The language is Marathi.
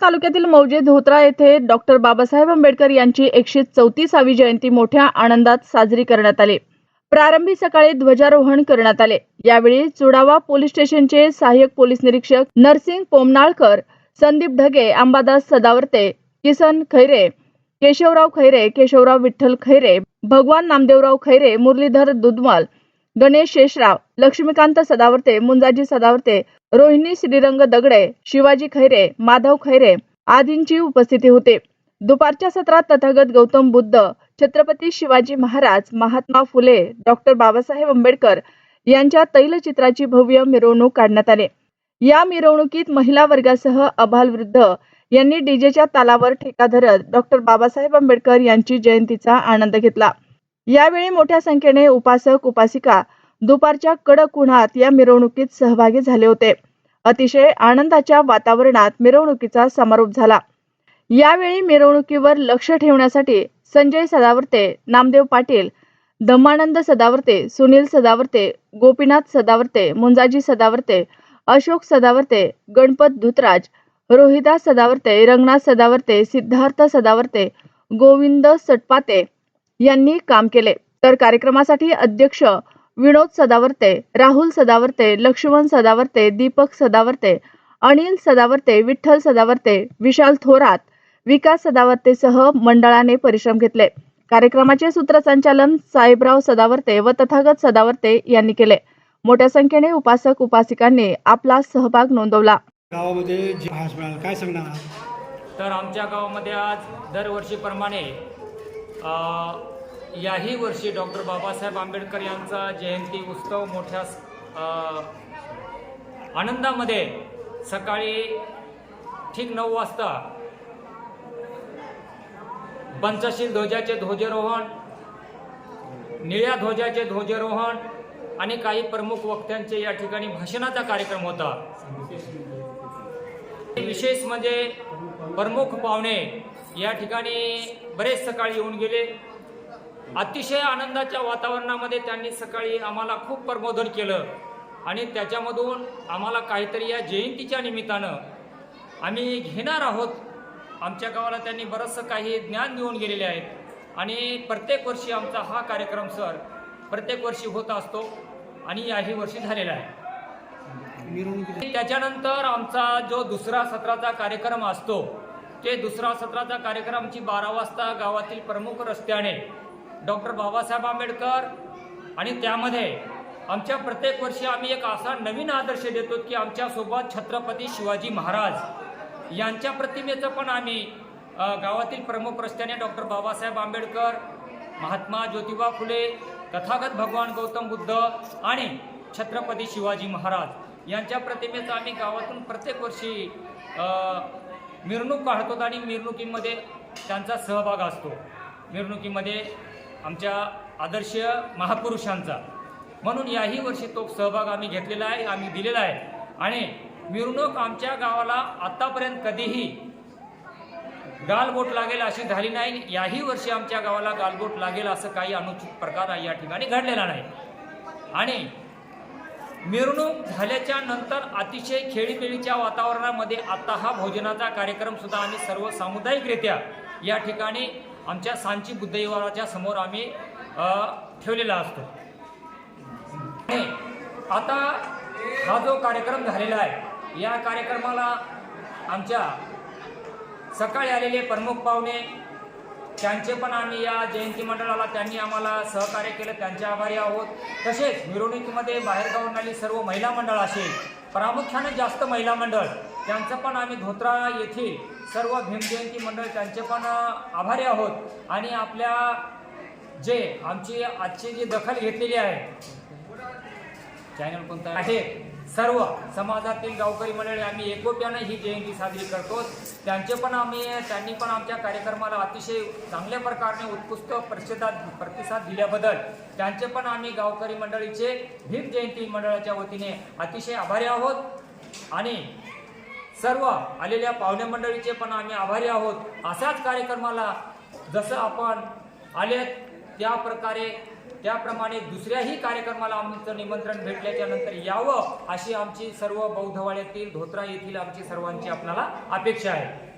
तालुक्यातील मौजे धोत्रा येथे डॉक्टर बाबासाहेब आंबेडकर यांची एकशे चौतीसावी जयंती मोठ्या आनंदात साजरी करण्यात आली. प्रारंभी सकाळी ध्वजारोहण करण्यात आले. यावेळी चुडावा पोलीस स्टेशनचे सहाय्यक पोलीस निरीक्षक नरसिंग पोमनाळकर संदीप ढगे अंबादास सदावर्ते किसन खैरे केशवराव खैरे केशवराव विठ्ठल खैरे भगवान नामदेवराव खैरे मुरलीधर दुधवाल गणेश शेषराव लक्ष्मीकांत सदावर्ते मुंजाजी सदावर्ते रोहिणी श्रीरंग दगडे शिवाजी खैरे माधव खैरे आदींची उपस्थिती होती. दुपारच्या सत्रात तथागत गौतम बुद्ध छत्रपती शिवाजी महाराज महात्मा फुले डॉक्टर बाबासाहेब आंबेडकर यांच्या तैलचित्राची भव्य मिरवणूक काढण्यात आली. या मिरवणुकीत महिला वर्गासह अभाल वृद्ध यांनी डीजेच्या तालावर ठेका धरत डॉक्टर बाबासाहेब आंबेडकर यांची जयंतीचा आनंद घेतला. यावेळी मोठ्या संख्येने उपासक उपासिका दुपारच्या कडक उन्हात या मिरवणुकीत सहभागी झाले होते. अतिशय आनंदाच्या वातावरणात मिरवणुकीचा समारोप झाला. यावेळी मिरवणुकीवर लक्ष ठेवण्यासाठी संजय सदावर्ते नामदेव पाटील धम्मानंद सदावर्ते सुनील सदावर्ते गोपीनाथ सदावर्ते मुंजाजी सदावर्ते अशोक सदावर्ते गणपत धुतराज रोहिदास सदावर्ते रंगनाथ सदावर्ते सिद्धार्थ सदावर्ते गोविंद सटपाते यांनी काम केले. तर कार्यक्रमासाठी अध्यक्ष विनोद सदावर्ते राहुल सदावर्ते लक्ष्मण सदावर्ते दीपक सदावर्ते अनिल सदावर्ते विठ्ठल सदावर्ते विशाल थोरात विकास सदावर्तेसह मंडळाने परिश्रम घेतले. कार्यक्रमाचे सूत्रसंचालन साहेबराव सदावर्ते व तथागत सदावर्ते यांनी केले. मोठ्या संख्येने उपासक उपासिकांनी आपला सहभाग नोंदवला. गावामध्ये जे भास मिळाला काय सांगणार? तर आमच्या गावामध्ये आज दरवर्षीप्रमाणे अ, याही वर्षी डॉक्टर बाबासाहेब आंबेडकर यांचा जयंती उत्सव मोठ्या आनंदामध्ये सकाळी ठीक नऊ वाजता पंचशील ध्वजाचे ध्वजारोहण निळ्या ध्वजाचे ध्वजारोहण आणि काही प्रमुख वक्त्यांचे या ठिकाणी भाषणाचा कार्यक्रम होता. विशेष म्हणजे प्रमुख पाहुणे या ठिकाणी बरेच सकाळी येऊन गेले. अतिशय आनंदाच्या वातावरणामध्ये त्यांनी सकाळी आम्हाला खूप प्रबोधन केलं. आणि त्याच्यामधून आम्हाला काहीतरी या जयंतीच्या निमित्तानं आम्ही घेणार आहोत. आमच्या गावाला त्यांनी बरंचसं काही ज्ञान देऊन गेलेले आहेत. आणि प्रत्येक वर्षी आमचा हा कार्यक्रम सर प्रत्येक वर्षी होत असतो आणि याही वर्षी झालेला आहे. त्याच्यानंतर आमचा जो दुसरा सत्राचा कार्यक्रम असतो ते दुसरा सत्राचा कार्यक्रम आमची बारा वाजता गावातील प्रमुख रस्त्याने डॉक्टर बाबासाहेब आंबेडकर. आणि त्यामध्ये आमच्या प्रत्येक वर्षी आम्ही एक असा नवीन आदर्श देतो की आमच्यासोबत छत्रपती शिवाजी महाराज यांच्या प्रतिमेचं पण आम्ही गावातील प्रमुख रस्त्याने डॉक्टर बाबासाहेब आंबेडकर महात्मा ज्योतिबा फुले तथागत भगवान गौतम बुद्ध आणि छत्रपती शिवाजी महाराज यांच्या प्रतिमेचं आम्ही गावातून प्रत्येक वर्षी मिरवणूक काढतो आणि मिरवणुकीमध्ये त्यांचा सहभाग असतो. मिरवणुकीमध्ये आमच्या आदर्श महापुरुषांचा. म्हणून याही वर्षी तो सहभाग आम्ही घेतलेला आहे आम्ही दिलेला आहे. आणि मिरवणूक आमच्या गावाला आत्तापर्यंत कधीही गालबोट लागेल अशी झाली नाही. याही वर्षी आमच्या गावाला गालबोट लागेल असं काही अनुचित प्रकार या ठिकाणी घडलेला नाही. आणि मिरवणूक झाल्याच्यानंतर अतिशय खेळीमेळीच्या वातावरणामध्ये आता हा भोजनाचा कार्यक्रमसुद्धा आम्ही सर्व सामुदायिकरित्या या ठिकाणी आमच्या सांची बुद्धविहाराच्या समोर आम्ही ठेवलेला असतो. आता हा जो कार्यक्रम झालेला आहे या कार्यक्रमाला आमच्या सकाळी आलेले प्रमुख पाहुणे त्यांचे पण आम्ही या जयंती मंडळाला त्यांनी आम्हाला सहकार्य केलं त्यांचे आभारी आहोत. तसेच मिरवणुकीमध्ये बाहेरगावून आली सर्व महिला मंडळ असेल प्रामुख्याने जास्त महिला मंडळ त्यांचं पण आम्ही धोत्रा येथील सर्व भीमजयंती मंडळ त्यांचे पण आभारी आहोत. आणि आपल्या जे आमची आजची जी दखल घेतलेली आहे चॅनल कोणता आहे? सर्व समाजातील गावकरी मंडळी आम्ही एकोप्यानं ही जयंती साजरी करतो. त्यांचे पण आम्ही त्यांनी पण आमच्या कार्यक्रमाला अतिशय चांगल्या प्रकारे उत्कृष्ट प्रतिसाद प्रतिसाद दिल्याबद्दल त्यांचे पण आम्ही गावकरी मंडळीचे भीम जयंती मंडळाच्या वतीने अतिशय आभारी आहोत. आणि सर्व आलेल्या पाहुणे मंडळीचे पण आम्ही आभारी आहोत. अशाच कार्यक्रमाला जसं आपण आले त्या प्रकारे त्याप्रमाणे दुसऱ्याही कार्यक्रमाला आमचं निमंत्रण भेटल्याच्या नंतर यावं अशी आमची सर्व बौद्धवाड्यातील धोत्रा येथील आमची सर्वांची आपल्याला अपेक्षा आहे.